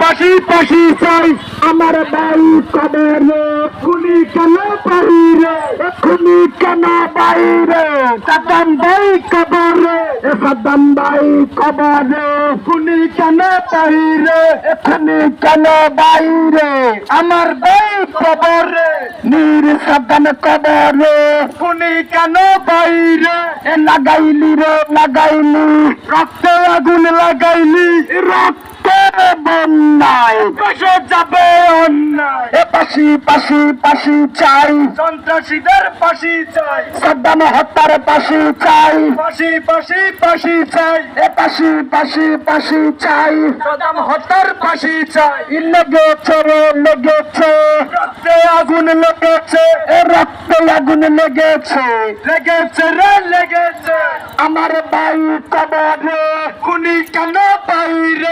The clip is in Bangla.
পাশি পাশি চাই। আমার ভাই কবরে? খুনি কেন বাইরে খুনি কেন বাইরে সাদ্দাম ভাই কবরে। এ সাদ্দাম ভাই কবরে। খুনি কেন বাইরে খুনি কেন বাইরে আমার ভাই কবরে। নীর সাদ্দাম কবরে। খুনি কেন বাইরে এ লাগাইলি রে লাগাইলি। রক্তে আগুন লাগাইলি। রক্তে বন্যায় বসে যাবে অন্যায়। এ পাশি পাশি পাশি চাই। সন্ত্রাসীদের পাশি চাই। সাদ্দাম হত্যার পাশি চাই। পাশি পাশি পাশি চাই। এ পাশি পাশি পাশি চাই। সাদ্দাম হত্যার পাশি চাই। ই লেগেছে রে লেগেছে রক্তে আগুন লেগেছে। এ রক্তে আগুন লেগেছে। লেগেছে রে লেগেছে। আমার ভাই কবরে। খুনি কেন বাইরে